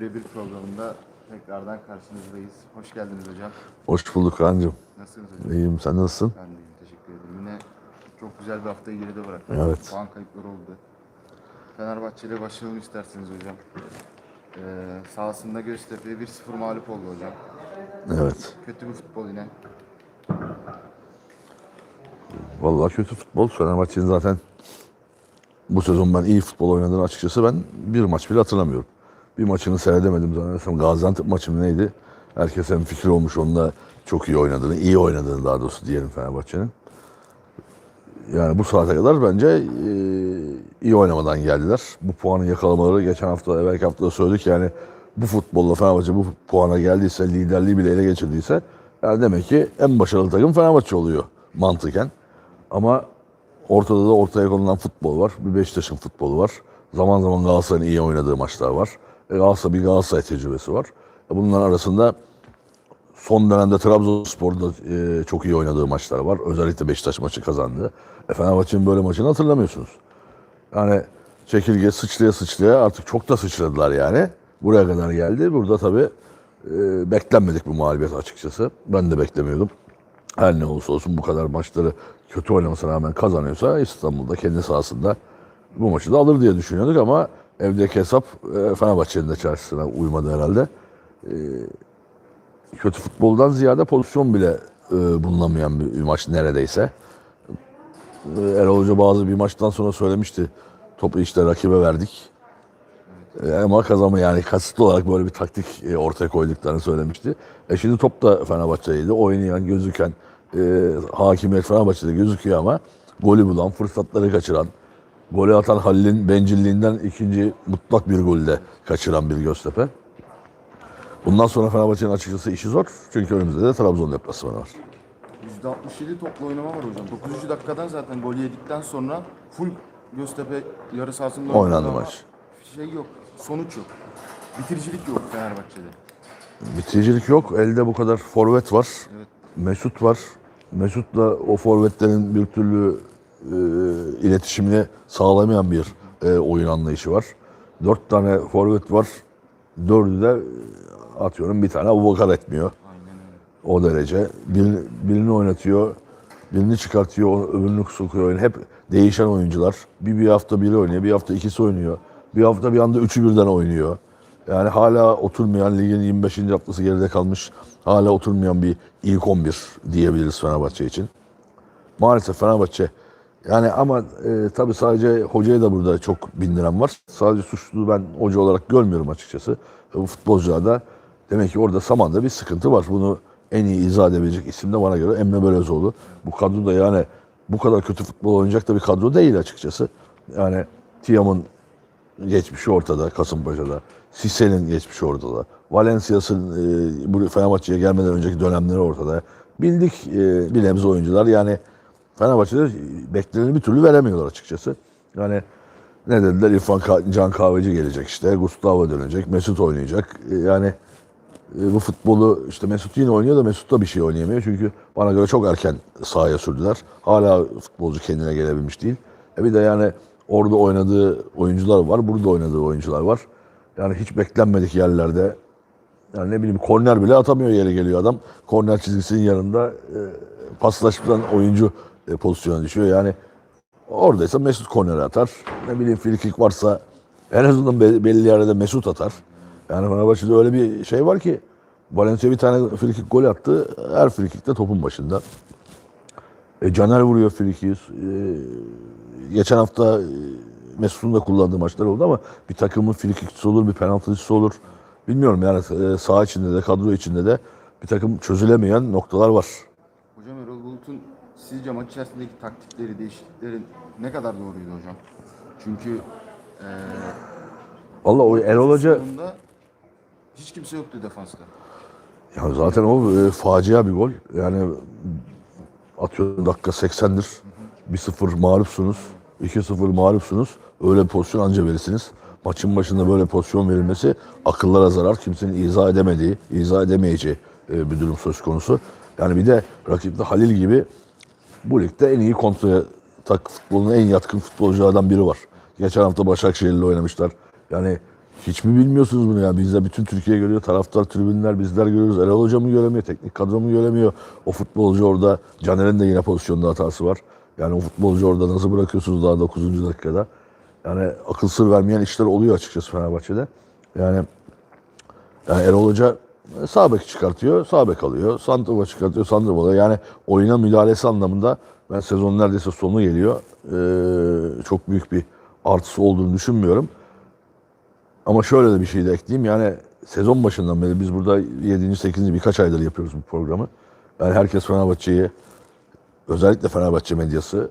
Bir programında tekrardan karşınızdayız. Hoş geldiniz hocam. Hoş bulduk Kaan'cığım. Nasılsınız hocam? İyiyim, sen nasılsın? Ben de iyiyim, teşekkür ederim. Yine çok güzel bir haftayı geride bıraktık. Evet. Puan kayıpları oldu. Fenerbahçe ile başlayalım isterseniz hocam. Ee, sahasında Göztepe 1-0 mağlup oldu hocam. Evet. Kötü bir futbol yine. Vallahi kötü futbol. Fenerbahçe'nin zaten bu sezon ben iyi futbol oynadığını açıkçası ben bir maç bile hatırlamıyorum. Bir maçını seyredemedim zannedersem. Gaziantep maçı neydi? Herkes hem fikri olmuş onunla çok iyi oynadığını, iyi oynadığını daha doğrusu diyelim Fenerbahçe'nin. Yani bu saate kadar bence e, iyi oynamadan geldiler. Bu puanı yakalamaları geçen hafta, evvelki hafta da söyledik yani bu futbolla Fenerbahçe bu puana geldiyse, liderliği bile ele geçirdiyse yani demek ki en başarılı takım Fenerbahçe oluyor mantıken. Ama ortada da ortaya konulan futbol var. Bir Beşiktaş'ın futbolu var. Zaman zaman Galatasaray'ın iyi oynadığı maçlar var. E, Galatasaray bir Galatasaray tecrübesi var. E, bunların arasında son dönemde Trabzonspor'da e, çok iyi oynadığı maçlar var. Özellikle Beşiktaş maçı kazandı. E, Fenerbahçe'nin böyle maçını hatırlamıyorsunuz. Yani çekirge sıçraya sıçraya artık çok da sıçradılar yani. Buraya kadar geldi. Burada tabii e, beklenmedik bu mağlubiyet açıkçası. Ben de beklemiyordum. Her ne olursa olsun bu kadar maçları kötü oynamasına rağmen kazanıyorsa İstanbul'da kendi sahasında bu maçı da alır diye düşünüyorduk ama evdeki hesap e, Fenerbahçe'nin de çarşısına uymadı herhalde. E, kötü futboldan ziyade pozisyon bile e, bulunamayan bir, maç neredeyse. E, Erol Hoca bazı bir maçtan sonra söylemişti. Topu işte rakibe verdik. E, ama kazanma yani kasıtlı olarak böyle bir taktik e, ortaya koyduklarını söylemişti. E şimdi top da Fenerbahçe'ydi. Oynayan, gözüken, e, hakimiyet Fenerbahçe'de gözüküyor ama golü bulan, fırsatları kaçıran, golü atan Halil'in bencilliğinden ikinci mutlak bir golde kaçıran bir Göztepe. Bundan sonra Fenerbahçe'nin açıkçası işi zor. Çünkü önümüzde de Trabzon deplasmanı var. %67 toplu oynama var hocam. 9. dakikadan zaten gol yedikten sonra full Göztepe yarı sahasında Oynandı maç. Şey yok, sonuç yok. Bitiricilik yok Fenerbahçe'de. Bitiricilik yok. Elde bu kadar forvet var. Evet. Mesut var. Mesut'la o forvetlerin bir türlü iletişimini sağlamayan bir e, oyun anlayışı var. Dört tane forvet var. Dördü de e, atıyorum bir tane Abubakar etmiyor. O derece. Birini, birini oynatıyor, birini çıkartıyor, öbürünü sokuyor oyun. Hep değişen oyuncular. Bir, bir hafta biri oynuyor, bir hafta ikisi oynuyor. Bir hafta bir anda üçü birden oynuyor. Yani hala oturmayan, ligin 25. haftası geride kalmış, hala oturmayan bir ilk 11 diyebiliriz Fenerbahçe için. Maalesef Fenerbahçe yani ama e, tabii sadece hocaya da burada çok bindiren var. Sadece suçlu ben hoca olarak görmüyorum açıkçası. E, Bu futbolcularda demek ki orada Saman'da bir sıkıntı var. Bunu en iyi izah edebilecek isim de bana göre Emre Belözoğlu. Bu kadroda yani bu kadar kötü futbol oynayacak da bir kadro değil açıkçası. Yani Tiam'ın geçmişi ortada Kasımpaşa'da. Sisse'nin geçmişi ortada. Valencia'sın e, Fenerbahçe'ye gelmeden önceki dönemleri ortada. Bildik e, bir nebze oyuncular yani Fenerbahçe'de bekleneni bir türlü veremiyorlar açıkçası. Yani ne dediler İrfan Can Kahveci gelecek işte. Gustavo dönecek. Mesut oynayacak. E, yani e, bu futbolu işte Mesut yine oynuyor da Mesut da bir şey oynayamıyor. Çünkü bana göre çok erken sahaya sürdüler. Hala futbolcu kendine gelebilmiş değil. E bir de yani orada oynadığı oyuncular var. Burada oynadığı oyuncular var. Yani hiç beklenmedik yerlerde yani ne bileyim korner bile atamıyor yere geliyor adam. Korner çizgisinin yanında e, paslaşmadan oyuncu e, pozisyona düşüyor. Yani oradaysa Mesut korner atar. Ne bileyim frikik varsa en azından be- belli yerde Mesut atar. Yani Fenerbahçe'de öyle bir şey var ki Valencia bir tane frikik gol attı. Her frikikte topun başında. E, Caner vuruyor frikiyi. E, geçen hafta e, Mesut'un da kullandığı maçlar oldu ama bir takımın frikikçisi olur, bir penaltıcısı olur. Bilmiyorum yani e, saha içinde de kadro içinde de bir takım çözülemeyen noktalar var. Bulut'un sizce maç içerisindeki taktikleri, değişiklikleri ne kadar doğruydu hocam? Çünkü eee Valla o Erol Hoca hiç kimse yoktu defansta. ya zaten o e, facia bir gol. Yani atıyorum dakika 80'dir. 1-0 mağlupsunuz. 2-0 mağlupsunuz. Öyle bir pozisyon anca verirsiniz. Maçın başında böyle pozisyon verilmesi akıllara zarar. Kimsenin izah edemediği, izah edemeyeceği e, bir durum söz konusu. Yani bir de rakipte Halil gibi bu ligde en iyi kontra tak futboluna en yatkın futbolculardan biri var. Geçen hafta Başakşehir'le oynamışlar. Yani Hiç mi bilmiyorsunuz bunu ya? Bizde bütün Türkiye görüyor. Taraftar, tribünler bizler görüyoruz. Erol Hoca mı göremiyor? Teknik kadro mu göremiyor? O futbolcu orada. Caner'in de yine pozisyonda hatası var. Yani o futbolcu orada nasıl bırakıyorsunuz daha 9. dakikada? Yani akıl sır vermeyen işler oluyor açıkçası Fenerbahçe'de. Yani yani Erol Hoca sağ bek çıkartıyor, sağ bek alıyor. Santrova çıkartıyor, santrova alıyor. Yani oyuna müdahalesi anlamında ben sezon neredeyse sonu geliyor. Ee, çok büyük bir artısı olduğunu düşünmüyorum. Ama şöyle de bir şey de ekleyeyim. Yani sezon başından beri biz burada 7. 8. birkaç aydır yapıyoruz bu programı. Yani herkes Fenerbahçe'yi özellikle Fenerbahçe medyası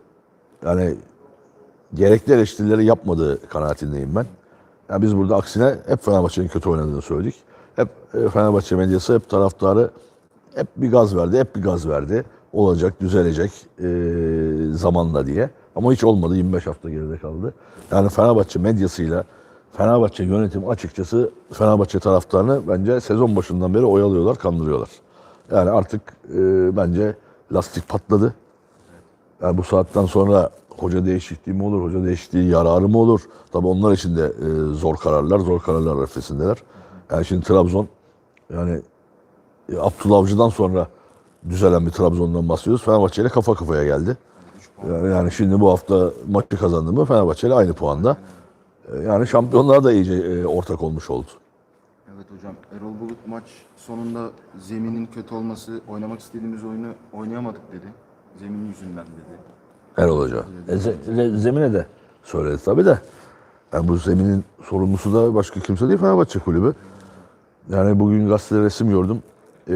yani gerekli eleştirileri yapmadığı kanaatindeyim ben. Yani biz burada aksine hep Fenerbahçe'nin kötü oynadığını söyledik. Hep e, Fenerbahçe medyası, hep taraftarı hep bir gaz verdi, hep bir gaz verdi. Olacak, düzelecek e, zamanla diye. Ama hiç olmadı, 25 hafta geride kaldı. Yani Fenerbahçe medyasıyla Fenerbahçe yönetimi açıkçası Fenerbahçe taraftarını bence sezon başından beri oyalıyorlar, kandırıyorlar. Yani artık e, bence lastik patladı. Yani bu saatten sonra hoca değişikliği mi olur, hoca değişikliği yararı mı olur? Tabii onlar için de e, zor kararlar, zor kararlar arifesindeler. Yani şimdi Trabzon, yani e, Abdullah Avcı'dan sonra düzelen bir Trabzon'dan bahsediyoruz. Fenerbahçe ile kafa kafaya geldi. Yani, yani şimdi bu hafta maçı kazandı mı Fenerbahçe ile aynı puanda. E, Yani şampiyonluğa da iyice e, ortak olmuş oldu. Evet hocam. Erol Bulut maç sonunda zeminin kötü olması, oynamak istediğimiz oyunu oynayamadık dedi. Zemin yüzünden dedi. Erol Hoca. E, ze- ze- zemine de söyledi tabii de. Yani bu zeminin sorumlusu da başka kimse değil Fenerbahçe kulübü. Yani bugün gazetede resim gördüm. Ee,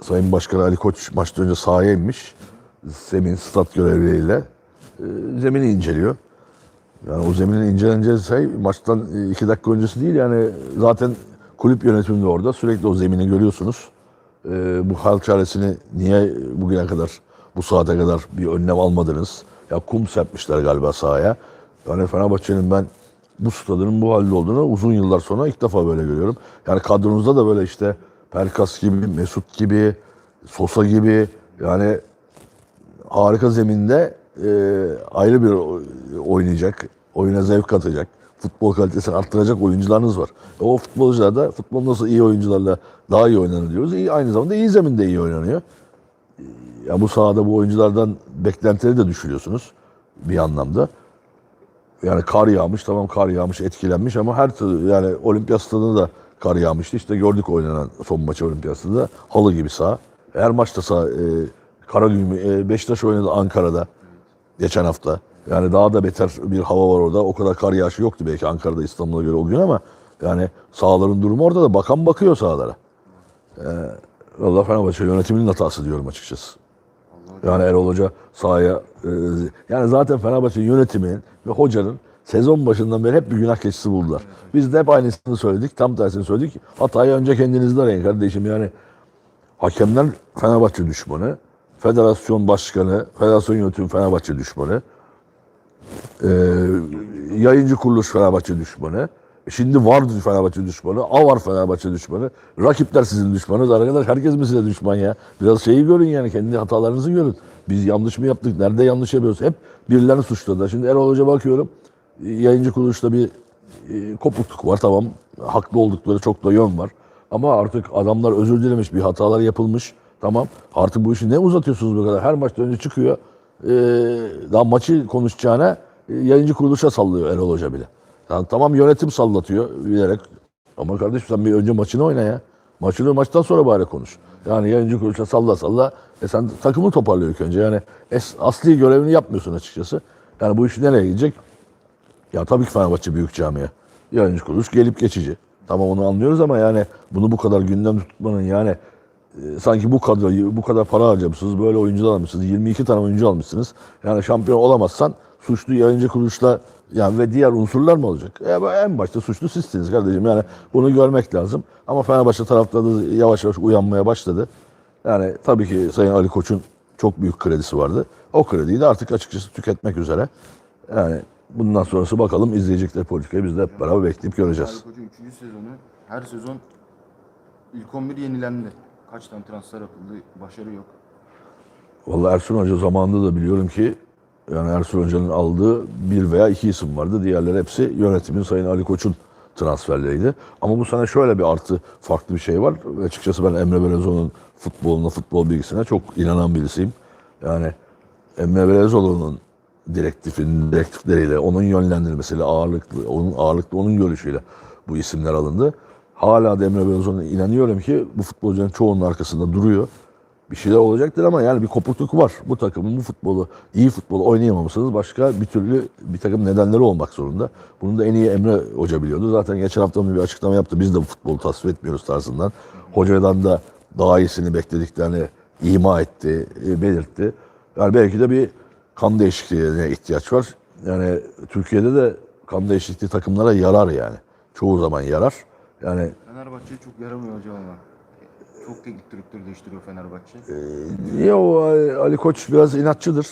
Sayın Başkan Ali Koç maçtan önce sahaya inmiş. Zemin stat görevlileriyle e, zemini inceliyor. Yani o zeminin inceleneceği şey maçtan e, iki dakika öncesi değil yani zaten kulüp yönetimi de orada. Sürekli o zemini görüyorsunuz. Ee, bu hal çaresini niye bugüne kadar bu saate kadar bir önlem almadınız? Ya kum serpmişler galiba sahaya. Yani Fenerbahçe'nin ben bu stadının bu halde olduğunu uzun yıllar sonra ilk defa böyle görüyorum. Yani kadronuzda da böyle işte Perkas gibi, Mesut gibi, Sosa gibi yani harika zeminde e, ayrı bir oynayacak, oyuna zevk katacak, futbol kalitesini arttıracak oyuncularınız var. E, o futbolcular da futbol nasıl iyi oyuncularla daha iyi oynanır diyoruz. İyi, aynı zamanda iyi zeminde iyi oynanıyor. E, Ya bu sahada bu oyunculardan beklentileri de düşürüyorsunuz bir anlamda. Yani kar yağmış, tamam kar yağmış, etkilenmiş ama her türlü yani olimpiyat stadında da kar yağmıştı. İşte gördük oynanan son maçı olimpiyat stadında. Halı gibi saha. Her maçta saha, e, Karagümrük, e, Beşiktaş oynadı Ankara'da geçen hafta. Yani daha da beter bir hava var orada. O kadar kar yağışı yoktu belki Ankara'da İstanbul'a göre o gün ama yani sahaların durumu orada da bakan bakıyor sahalara. Ee, Valla Fenerbahçe yönetiminin hatası diyorum açıkçası. Yani Erol Hoca sahaya e, yani zaten Fenerbahçe yönetiminin ve hocanın sezon başından beri hep bir günah keçisi buldular. Biz de hep aynısını söyledik. Tam tersini söyledik. Hatayı önce kendinizde arayın kardeşim. Yani hakemler Fenerbahçe düşmanı. Federasyon başkanı, federasyon yönetimi Fenerbahçe düşmanı. Ee, yayıncı kuruluş Fenerbahçe düşmanı. Şimdi var Fenerbahçe düşmanı, A var Fenerbahçe düşmanı. Rakipler sizin düşmanınız. Arkadaş herkes mi size düşman ya? Biraz şeyi görün yani, kendi hatalarınızı görün. Biz yanlış mı yaptık, nerede yanlış yapıyoruz? Hep birilerini suçladılar. Şimdi Erol Hoca bakıyorum, yayıncı kuruluşta bir e, kopukluk var tamam. Haklı oldukları çok da yön var. Ama artık adamlar özür dilemiş, bir hatalar yapılmış. Tamam. Artık bu işi ne uzatıyorsunuz bu kadar? Her maçta önce çıkıyor. E, daha maçı konuşacağına e, yayıncı kuruluşa sallıyor Erol Hoca bile. Yani tamam yönetim sallatıyor bilerek. Ama kardeşim sen bir önce maçını oyna ya. Maçını maçtan sonra bari konuş. Yani yayıncı kuruluşa salla salla. E sen takımı toparlıyor ilk önce. Yani es, asli görevini yapmıyorsun açıkçası. Yani bu iş nereye gidecek? Ya tabii ki Fenerbahçe büyük camia. Yayıncı kuruluş gelip geçici. Tamam onu anlıyoruz ama yani bunu bu kadar gündem tutmanın yani e, sanki bu kadroyu bu kadar para harcamışsınız, böyle oyuncular almışsınız, 22 tane oyuncu almışsınız. Yani şampiyon olamazsan suçlu yayıncı kuruluşla yani ve diğer unsurlar mı olacak? E, en başta suçlu sizsiniz kardeşim. Yani bunu görmek lazım. Ama Fenerbahçe taraftarı da yavaş yavaş uyanmaya başladı. Yani tabii ki Sayın Ali Koç'un çok büyük kredisi vardı. O krediyi de artık açıkçası tüketmek üzere. Yani bundan sonrası bakalım izleyecekler politikayı biz de hep beraber bekleyip göreceğiz. Ali Koç'un 3. sezonu her sezon ilk 11 yenilendi. Kaç tane transfer yapıldı, başarı yok. Vallahi Ersun Hoca zamanında da biliyorum ki yani Ersun Hoca'nın aldığı bir veya iki isim vardı. Diğerleri hepsi yönetimin Sayın Ali Koç'un transferleriydi. Ama bu sene şöyle bir artı farklı bir şey var. Açıkçası ben Emre Belözoğlu'nun futboluna, futbol bilgisine çok inanan birisiyim. Yani Emre Belözoğlu'nun direktifin direktifleriyle, onun yönlendirmesiyle ağırlıklı, onun ağırlıklı onun görüşüyle bu isimler alındı. Hala da Emre Belözoğlu'na inanıyorum ki bu futbolcuların çoğunun arkasında duruyor. Bir şeyler olacaktır ama yani bir kopukluk var. Bu takımın bu futbolu, iyi futbolu oynayamamışsınız. Başka bir türlü bir takım nedenleri olmak zorunda. Bunu da en iyi Emre Hoca biliyordu. Zaten geçen hafta bir açıklama yaptı. Biz de bu futbolu tasvip etmiyoruz tarzından. Hocadan da daha iyisini beklediklerini ima etti, e, belirtti. Yani belki de bir kan değişikliğine ihtiyaç var. Yani Türkiye'de de kan değişikliği takımlara yarar yani. Çoğu zaman yarar. Yani Fenerbahçe'ye çok yaramıyor hocam ama. Çok teknik direktör değiştiriyor Fenerbahçe. Niye o Ali Ali Koç biraz inatçıdır.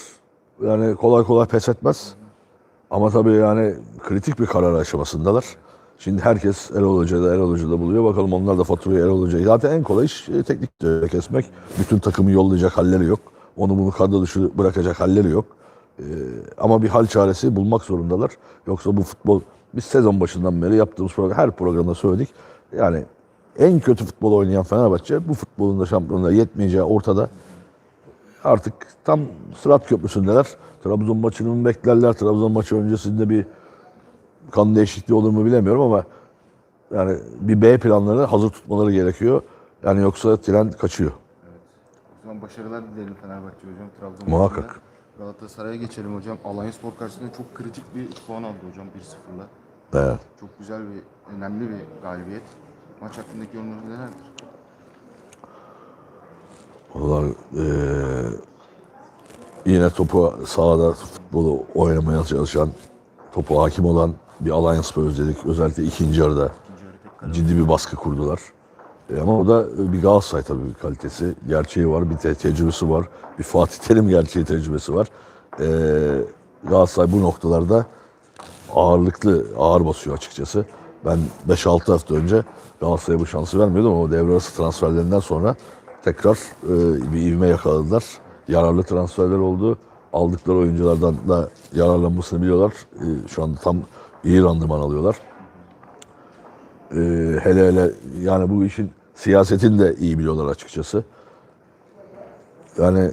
Yani kolay kolay pes etmez. Ama tabii yani kritik bir karar aşamasındalar. Şimdi herkes Erol Hoca'da, Erol Hoca'da buluyor. Bakalım onlar da faturayı Erol Hoca'ya. Zaten en kolay iş e, teknik direktörü kesmek. Bütün takımı yollayacak halleri yok. Onu bunu kadro dışı bırakacak halleri yok. Ee, ama bir hal çaresi bulmak zorundalar. Yoksa bu futbol, biz sezon başından beri yaptığımız program, her programda söyledik. Yani en kötü futbol oynayan Fenerbahçe bu futbolun da şampiyonluğa yetmeyeceği ortada. Artık tam Sırat Köprüsü'ndeler. Trabzon maçını mı beklerler? Trabzon maçı öncesinde bir kan değişikliği olur mu bilemiyorum ama yani bir B planlarını hazır tutmaları gerekiyor. Yani yoksa tren kaçıyor. O zaman başarılar dileyelim Fenerbahçe hocam. Trabzon Muhakkak. maçında. Galatasaray'a geçelim hocam. Alanya Spor karşısında çok kritik bir puan aldı hocam 1-0'la. Evet. Çok güzel bir, önemli bir galibiyet. Maç hakkındaki yorumlarınız nelerdir? Onlar eee, yine topu sahada futbolu oynamaya çalışan, topu hakim olan bir Alanya Spor özledik. Özellikle ikinci yarıda ciddi bir baskı kurdular. E, ama o da bir Galatasaray tabii bir kalitesi. Gerçeği var, bir te- tecrübesi var. Bir Fatih Terim gerçeği tecrübesi var. E, Galatasaray bu noktalarda ağırlıklı, ağır basıyor açıkçası. Ben 5-6 hafta önce Galatasaray'a bu şansı vermiyordum ama devre arası transferlerinden sonra tekrar e, bir ivme yakaladılar. Yararlı transferler oldu. Aldıkları oyunculardan da yararlanmasını biliyorlar. E, şu anda tam iyi randıman alıyorlar. Ee, hele hele yani bu işin siyasetini de iyi biliyorlar açıkçası. Yani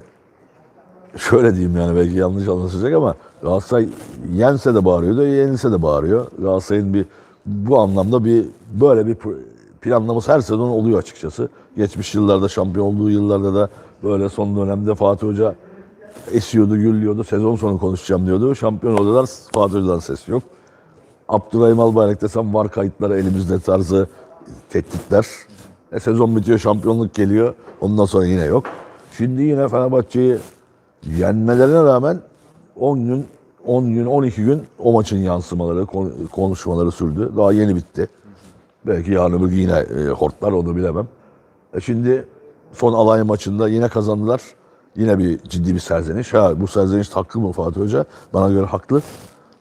şöyle diyeyim yani belki yanlış anlaşılacak ama Galatasaray yense de bağırıyor da yenilse de bağırıyor. Galatasaray'ın bir bu anlamda bir böyle bir planlaması her sezon oluyor açıkçası. Geçmiş yıllarda şampiyon olduğu yıllarda da böyle son dönemde Fatih Hoca esiyordu, gürlüyordu. Sezon sonu konuşacağım diyordu. Şampiyon oluyorlar. Fatih Hoca'dan ses yok. Abdurrahim Albayrak desem var kayıtları elimizde tarzı tehditler. E, sezon bitiyor, şampiyonluk geliyor. Ondan sonra yine yok. Şimdi yine Fenerbahçe'yi yenmelerine rağmen 10 gün, 10 gün, 12 gün o maçın yansımaları, kon- konuşmaları sürdü. Daha yeni bitti. Belki yarın öbür yine e, hortlar onu bilemem. E şimdi son Alanya maçında yine kazandılar. Yine bir ciddi bir serzeniş. Ha, bu serzeniş haklı mı Fatih Hoca? Bana göre haklı.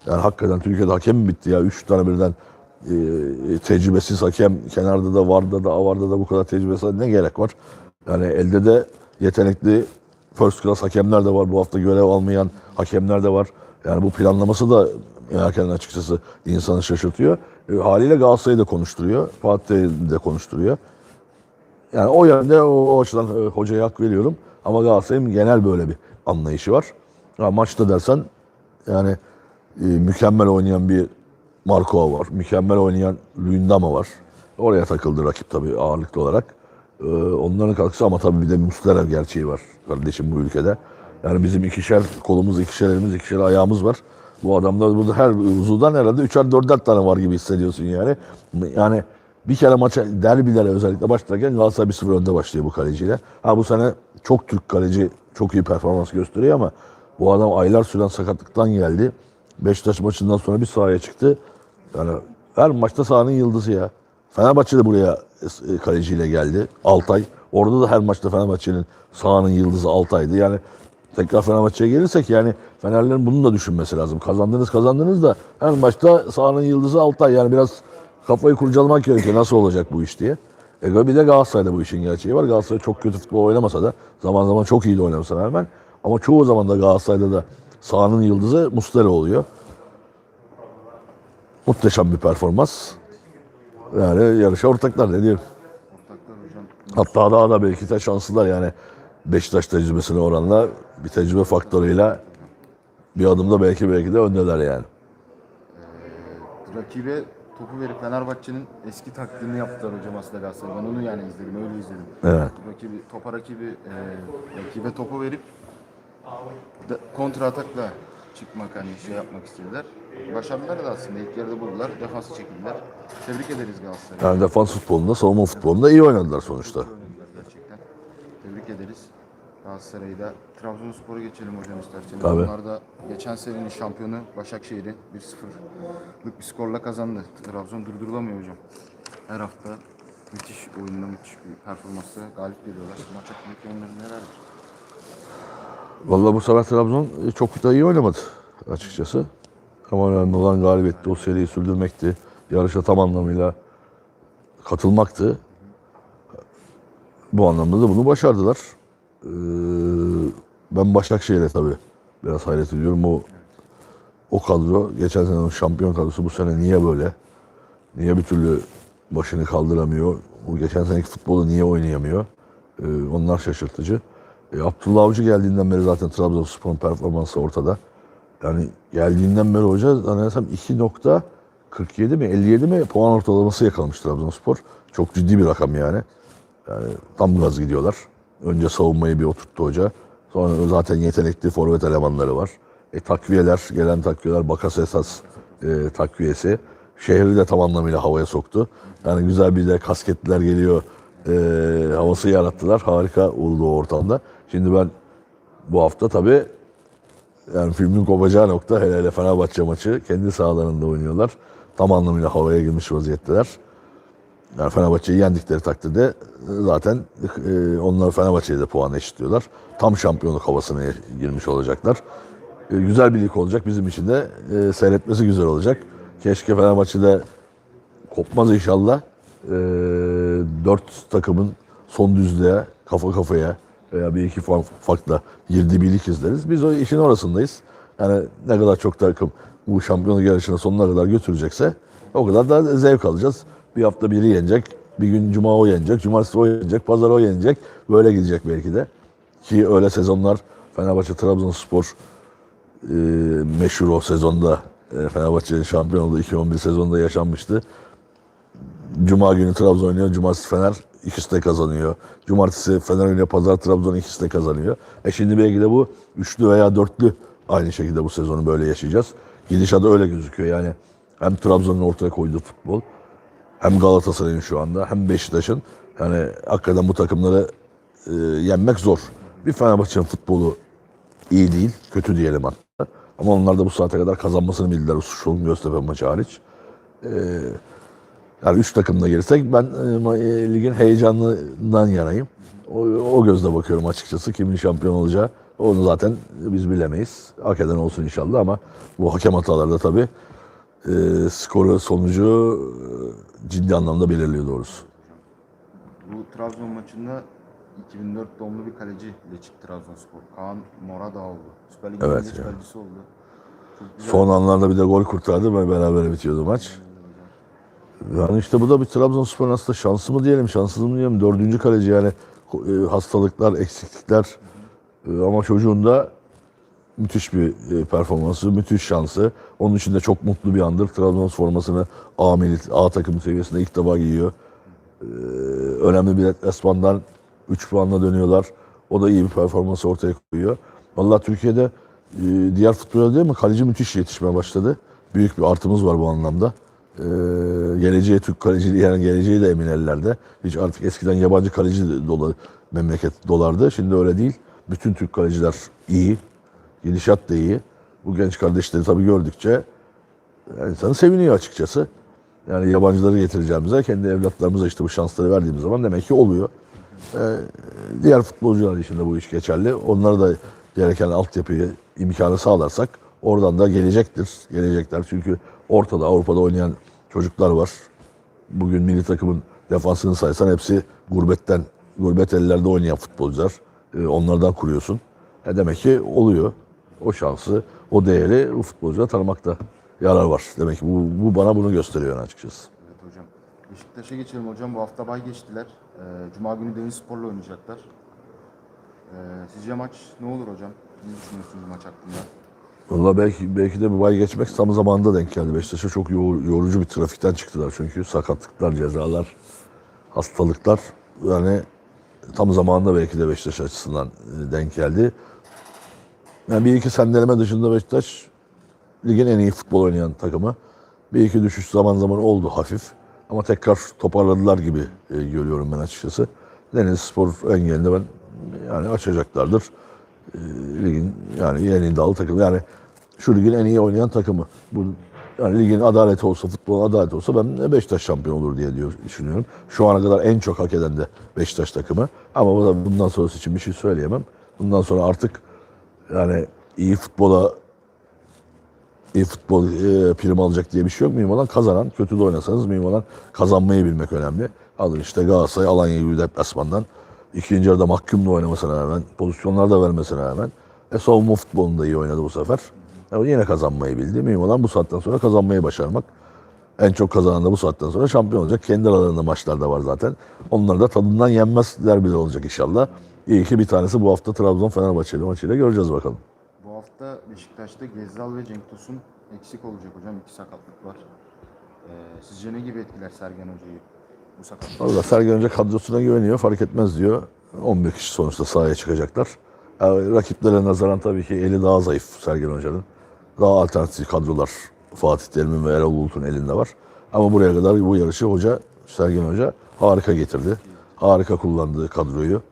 Yani hakikaten Türkiye'de hakem mi bitti ya? Üç tane birden e, tecrübesiz hakem kenarda da varda da avarda da bu kadar tecrübesiz ne gerek var? Yani elde de yetenekli first class hakemler de var. Bu hafta görev almayan hakemler de var. Yani bu planlaması da erken açıkçası insanı şaşırtıyor. E, haliyle Galatasaray'ı da konuşturuyor. Fatih'i de konuşturuyor. Yani o yönde o, o açıdan e, hocaya hak veriyorum. Ama Galatasaray'ın genel böyle bir anlayışı var. Ha, maçta dersen yani e, mükemmel oynayan bir Marco var. Mükemmel oynayan Luyendama var. Oraya takıldı rakip tabii ağırlıklı olarak. E, onların katkısı ama tabii bir de Muslera gerçeği var kardeşim bu ülkede. Yani bizim ikişer kolumuz, ikişer elimiz, ikişer ayağımız var. Bu adamlar burada her uzuvdan herhalde üçer dörder tane var gibi hissediyorsun yani. Yani bir kere maça derbilere özellikle başlarken Galatasaray 1-0 önde başlıyor bu kaleciyle. Ha bu sene çok Türk kaleci çok iyi performans gösteriyor ama bu adam aylar süren sakatlıktan geldi. Beşiktaş maçından sonra bir sahaya çıktı. Yani her maçta sahanın yıldızı ya. Fenerbahçe de buraya e, kaleciyle geldi. Altay. Orada da her maçta Fenerbahçe'nin sahanın yıldızı Altay'dı. Yani tekrar Fenerbahçe'ye gelirsek yani Fenerlerin bunu da düşünmesi lazım. Kazandınız kazandınız da her maçta sahanın yıldızı Altay. Yani biraz kafayı kurcalamak gerekiyor nasıl olacak bu iş diye. E bir de Galatasaray'da bu işin gerçeği var. Galatasaray çok kötü futbol oynamasa da zaman zaman çok iyi de oynamasına rağmen ama çoğu zaman da Galatasaray'da da sahanın yıldızı Muslera oluyor. Muhteşem bir performans. Yani yarışa ortaklar ne hocam. Hatta daha da belki de şanslılar yani Beşiktaş tecrübesine oranla bir tecrübe faktörüyle bir adımda belki belki de öndeler yani. Rakibe topu verip Fenerbahçe'nin eski taktiğini yaptılar hocam aslında Galatasaray. Ben onu yani izledim, öyle izledim. Evet. Rakibi, topa rakibi, e, rakibe topu verip de, kontra atakla çıkmak hani şey yapmak istediler. Başardılar da aslında ilk yarıda buldular, defansı çekildiler. Tebrik ederiz Galatasaray'ı. Yani defans futbolunda, savunma futbolunda iyi oynadılar sonuçta. Tebrik ederiz. Galatasaray'ı da Trabzonspor'a geçelim hocam isterseniz. Tabii. Onlar da geçen senenin şampiyonu Başakşehir'i 1-0'lık bir skorla kazandı. Trabzon durdurulamıyor hocam. Her hafta müthiş oyunla müthiş bir performansla galip geliyorlar. Maç hakkındaki yönleri nelerdir? Vallahi bu sefer Trabzon e, çok da iyi oynamadı açıkçası. Ama önemli olan galibiyetti, o seriyi sürdürmekti. Yarışa tam anlamıyla katılmaktı. Bu anlamda da bunu başardılar. Ee, ben Başakşehir'e tabii biraz hayret ediyorum. O o kadro, geçen sene şampiyon kadrosu bu sene niye böyle? Niye bir türlü başını kaldıramıyor? Bu geçen seneki futbolu niye oynayamıyor? Ee, onlar şaşırtıcı. E, Abdullah Avcı geldiğinden beri zaten Trabzonspor'un performansı ortada. Yani geldiğinden beri hoca zannedersem 2.47 mi 57 mi puan ortalaması yakalamış Trabzonspor. Çok ciddi bir rakam yani. Yani tam gaz gidiyorlar. Önce savunmayı bir oturttu hoca. Sonra zaten yetenekli forvet elemanları var. E, takviyeler, gelen takviyeler Bakasetas e, takviyesi. Şehri de tam anlamıyla havaya soktu. Yani güzel bir de kasketler geliyor. E, havası yarattılar. Harika oldu o ortamda. Şimdi ben bu hafta tabii yani filmin kopacağı nokta hele hele Fenerbahçe maçı. Kendi sahalarında oynuyorlar. Tam anlamıyla havaya girmiş vaziyetteler. Yani Fenerbahçe'yi yendikleri takdirde e, zaten e, onlar Fenerbahçe'ye de puan eşitliyorlar. Tam şampiyonluk havasına girmiş olacaklar. E, güzel bir lig olacak. Bizim için de e, seyretmesi güzel olacak. Keşke Fenerbahçe'de kopmaz inşallah. E, dört takımın son düzlüğe, kafa kafaya veya bir iki fa- farkla girdiği bir lig izleriz. Biz o işin orasındayız. Yani ne kadar çok takım bu şampiyonluk yarışını sonuna kadar götürecekse o kadar da zevk alacağız. Bir hafta biri yenecek, bir gün cuma o yenecek, cumartesi o yenecek, pazar o yenecek. Böyle gidecek belki de. Ki öyle sezonlar Fenerbahçe, Trabzonspor e, meşhur o sezonda e, Fenerbahçe'nin şampiyon olduğu 2011 sezonunda yaşanmıştı. Cuma günü Trabzon oynuyor, cumartesi Fener ikisi de kazanıyor. Cumartesi Fener oynuyor, pazar Trabzon ikisi de kazanıyor. E şimdi belki de bu üçlü veya dörtlü aynı şekilde bu sezonu böyle yaşayacağız. Gidişat öyle gözüküyor yani. Hem Trabzon'un ortaya koyduğu futbol, hem Galatasaray'ın şu anda, hem Beşiktaş'ın. Yani hakikaten bu takımları e, yenmek zor. Bir Fenerbahçe'nin futbolu iyi değil, kötü diyelim hatta. Ama onlar da bu saate kadar kazanmasını bildiler. O Suçlu'nun Göztepe maçı hariç. Ee, yani üç takımda gelirsek ben e, e, ligin heyecanından yanayım. O, o gözle bakıyorum açıkçası. Kimin şampiyon olacağı onu zaten biz bilemeyiz. Hak eden olsun inşallah ama bu hakem hataları da tabii e, skoru sonucu e, ciddi anlamda belirliyor doğrusu. Bu Trabzon maçında 2004 doğumlu bir kaleciyle çıktı Trabzonspor. Kaan Moradağoğlu. Süper Lig'in Evet evet, ya. kalecisi oldu. Son anlarda bir de gol kurtardı ve beraber bitiyordu maç. Yani işte bu da bir Trabzonspor'un aslında şansı mı diyelim, şanssız mı diyelim. Dördüncü kaleci yani e, hastalıklar, eksiklikler E, ama çocuğun da müthiş bir e, performansı, müthiş şansı. Onun için de çok mutlu bir andır. Trabzonspor formasını A, A takım seviyesinde ilk defa giyiyor. E, önemli bir deplasmandan 3 puanla dönüyorlar. O da iyi bir performans ortaya koyuyor. Vallahi Türkiye'de e, diğer futbolda değil mi? Kaleci müthiş yetişmeye başladı. Büyük bir artımız var bu anlamda. E, geleceği Türk kaleciliği yani geleceği de emin ellerde. Hiç artık eskiden yabancı kaleci dolu memleket dolardı. Şimdi öyle değil. Bütün Türk kaleciler iyi. Gidişat da iyi. Bu genç kardeşleri tabii gördükçe insan seviniyor açıkçası. Yani yabancıları getireceğimize, kendi evlatlarımıza işte bu şansları verdiğimiz zaman demek ki oluyor. Ee, diğer futbolcular için de bu iş geçerli. Onlara da gereken altyapıyı, imkanı sağlarsak oradan da gelecektir. Gelecekler çünkü ortada Avrupa'da oynayan çocuklar var. Bugün milli takımın defansını saysan hepsi gurbetten, gurbet ellerde oynayan futbolcular. Ee, onlardan kuruyorsun. E demek ki oluyor. O şansı, o değeri bu futbolcuda tanımakta yarar var. Demek ki bu, bu bana bunu gösteriyor açıkçası. Evet hocam. Beşiktaş'a geçelim hocam. Bu hafta bay geçtiler. Ee, Cuma günü Denizspor'la oynayacaklar. Ee, sizce maç ne olur hocam? Ne düşünüyorsunuz maç hakkında? Valla belki belki de bu bay geçmek tam zamanında denk geldi. Beşiktaş'a çok yorucu bir trafikten çıktılar çünkü sakatlıklar, cezalar, hastalıklar yani tam zamanında belki de Beşiktaş açısından e, denk geldi. Yani bir iki sendeleme dışında Beşiktaş ligin en iyi futbol oynayan takımı. Bir iki düşüş zaman zaman oldu hafif. Ama tekrar toparladılar gibi e, görüyorum ben açıkçası. Deniz Spor engelinde ben yani açacaklardır. E, ligin yani en iddialı takım. Yani şu ligin en iyi oynayan takımı. Bu yani ligin adaleti olsa, futbolun adaleti olsa ben Beşiktaş şampiyon olur diye diyor, düşünüyorum. Şu ana kadar en çok hak eden de Beşiktaş takımı. Ama bu da bundan sonrası için bir şey söyleyemem. Bundan sonra artık yani iyi futbola iyi futbol e, prim alacak diye bir şey yok. Mühim olan kazanan, kötü de oynasanız mühim olan kazanmayı bilmek önemli. Alın işte Galatasaray Alanya gibi deplasmandan ikinci yarıda mahkumla oynamasına rağmen, pozisyonlar da vermesine rağmen e, savunma futbolunda iyi oynadı bu sefer. E, yine kazanmayı bildi. Mühim olan bu saatten sonra kazanmayı başarmak. En çok kazanan da bu saatten sonra şampiyon olacak. Kendi aralarında maçlar da var zaten. Onlar da tadından yenmez derbiler olacak inşallah. İyi ki bir tanesi bu hafta Trabzon Fenerbahçeli maçıyla göreceğiz bakalım. Bu hafta Beşiktaş'ta Gezzal ve Cenk Tosun eksik olacak hocam. İki sakatlık var. Ee, sizce ne gibi etkiler Sergen Hoca'yı bu sakatlık? Valla Sergen Hoca kadrosuna güveniyor, fark etmez diyor. 11 kişi sonuçta sahaya çıkacaklar. Yani rakiplere nazaran tabii ki eli daha zayıf Sergen Hoca'nın. Daha alternatif kadrolar Fatih Terim'in ve Erol Bulut'un elinde var. Ama buraya kadar bu yarışı hoca, Sergen Hoca harika getirdi. Harika kullandığı kadroyu.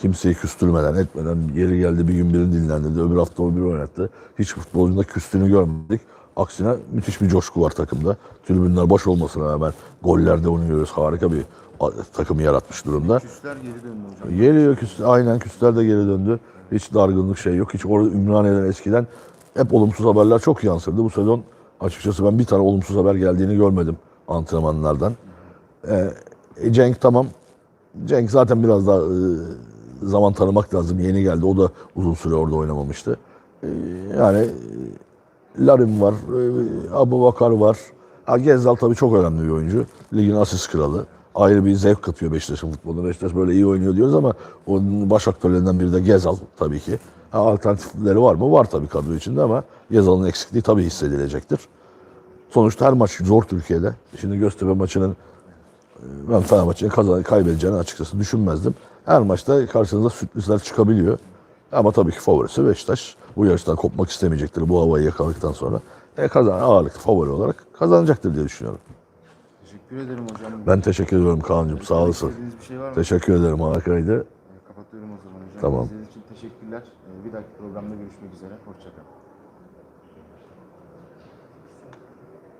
Kimseyi küstürmeden, etmeden yeri geldi bir gün birini dinlendirdi, öbür hafta öbürü oynattı. Hiç futbolcunda küstüğünü görmedik. Aksine müthiş bir coşku var takımda. Tribünler boş olmasına rağmen gollerde onu görüyoruz. Harika bir takımı yaratmış durumda. Küsler geri döndü hocam. Geliyor küs, aynen küsler de geri döndü. Hiç dargınlık şey yok. Hiç orada Ümraniye'den eskiden hep olumsuz haberler çok yansırdı. Bu sezon açıkçası ben bir tane olumsuz haber geldiğini görmedim antrenmanlardan. Ee, Cenk tamam. Cenk zaten biraz daha e, zaman tanımak lazım. Yeni geldi. O da uzun süre orada oynamamıştı. Ee, yani e, Larin var, e, Abu Bakar var. Ha, Gezzal tabii çok önemli bir oyuncu. Ligin asist kralı. Ayrı bir zevk katıyor Beşiktaş'ın futboluna. Beşiktaş böyle iyi oynuyor diyoruz ama onun baş aktörlerinden biri de Gezal tabii ki. Ha, alternatifleri var mı? Var tabii kadro içinde ama Gezal'ın eksikliği tabii hissedilecektir. Sonuçta her maç zor Türkiye'de. Şimdi Göztepe maçının e, ben Fenerbahçe'nin kazan kaybedeceğini açıkçası düşünmezdim. Her maçta karşınıza sürprizler çıkabiliyor. Ama tabii ki favorisi Beşiktaş. Bu yarıştan kopmak istemeyecektir bu havayı yakaladıktan sonra. E, kazan ağırlıklı favori olarak kazanacaktır diye düşünüyorum. Teşekkür ederim hocam. Ben teşekkür ediyorum Kaan'cığım sağ olasın. Şey var mı? Teşekkür ederim harikaydı. Kapatıyorum o zaman hocam. Tamam. İzlediğiniz için teşekkürler. Ee, Bir dahaki programda görüşmek üzere. Hoşçakalın.